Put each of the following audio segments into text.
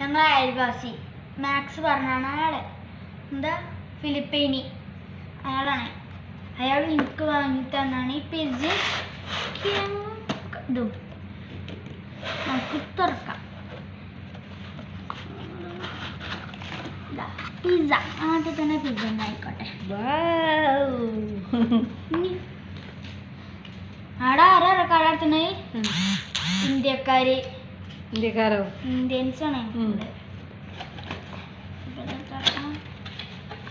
ഞങ്ങളെ അയൽവാസി. മാക്സ് പറഞ്ഞാണ് അയാൾ. എന്താ? ഫിലിപ്പീനി. അയാളാണ്. അയാൾ എനിക്ക് വാങ്ങി തന്നാണ് ഈ പിസ്സ ഇതും. നമുക്ക് തുറക്കാം. പിസ്സ ആദ്യം തന്നെ പിസ്സ ഉണ്ടായിക്കോട്ടെ. ആടാ ആടെ ആരാ കടത്തുന്നത് ഇന്ത്യക്കാര്. ഇന്ത്യക്കാരോ? ഇന്ത്യൻസ് ആണ്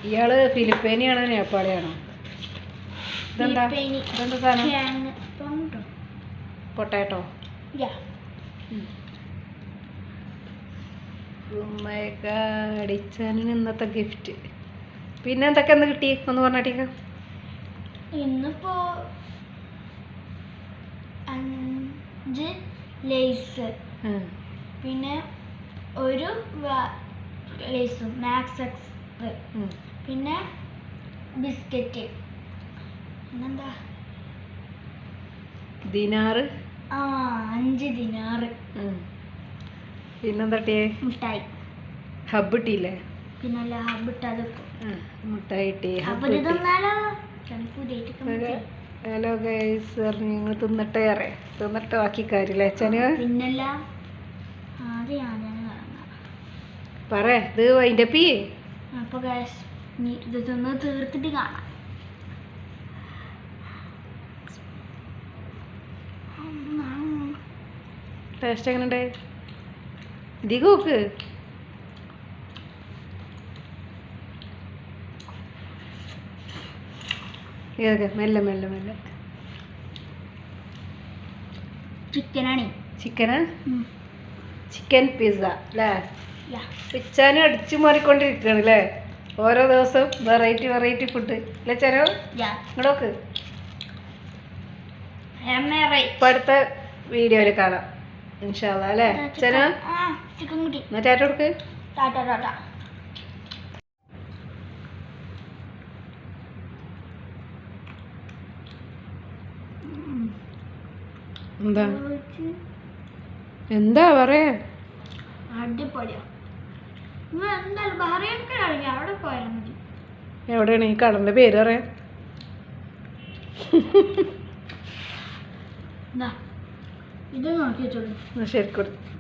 ഇയാൾ ഫിലിപ്പീനിയാണോ നേപ്പാളിയാണോ? ഇതെന്താ? ഫിലിപ്പീനി. ഇതെന്താ സാധനം? പൊട്ടാറ്റോ. അടിച്ചാനിന് ഇന്നത്തെ ഗിഫ്റ്റ് പിന്നെ എന്തൊക്കെ എന്ന് കിട്ടി? ഒന്ന് പറഞ്ഞാട്ടിക്ക ഇന്നിപ്പോ അഞ്ച് ലേസ് പിന്നെ ഒരു ലേസും മാക്സ് എക്സ് പിന്നെ ബിസ്ക്കറ്റ് പിന്നെന്താ? ദിനാറ്? ആ അഞ്ച് ദിനാറ്. പിന്നെന്താ ടീ മിഠായി ഹബ് ഇട്ടില്ലേ പിന്നെ അപ്പൊ ഹബ് ഇത് തിന്നാലോ? പുതിയ ഹലോ ഗൈസ് പറഞ്ഞു നിങ്ങൾ തിന്നിട്ടേ അറിയാം. തിന്നിട്ട് ബാക്കി കാര്യമില്ലേ അച്ഛന്? പിന്നല്ല. ആദ്യം ഞാൻ തുടങ്ങാം പറ ഇത് അതിന്റെ പി അപ്പൊ ഗ്യാസ് ഇത് തീർത്തിട്ട് കാണാം. ടേസ്റ്റ് എങ്ങനെയുണ്ട്? ഇതിക്ക് നോക്ക്. ഇതൊക്കെ മെല്ലെ മെല്ലെ മെല്ലെ. ചിക്കനാണ് ചിക്കന് ചിക്കൻ പിസ്സ അല്ലേ? പിച്ചാനും അടിച്ചു മാറിക്കൊണ്ടിരിക്കുകയാണ് അല്ലേ? ഓരോ ദിവസവും വെറൈറ്റി വെറൈറ്റി ഫുഡ് അല്ലേ ചരോ ഇങ്ങോട്ട് ഇപ്പം അടുത്ത വീഡിയോയിൽ കാണാം ഇൻഷാല്ല അല്ലേ? കൊടുക്ക്. ടാറ്റ ടാറ്റ. എന്താ? എന്താ പറയാ? അടിപൊളിയാ. നിങ്ങൾ എന്തായാലും ബഹ്റൈനൊക്കെ അറിയാം അവിടെ പോയാൽ മതി. എവിടെയാണ് ഈ കടന്റെ പേര് പറയാ ഇത് ശരി കൊടുത്തു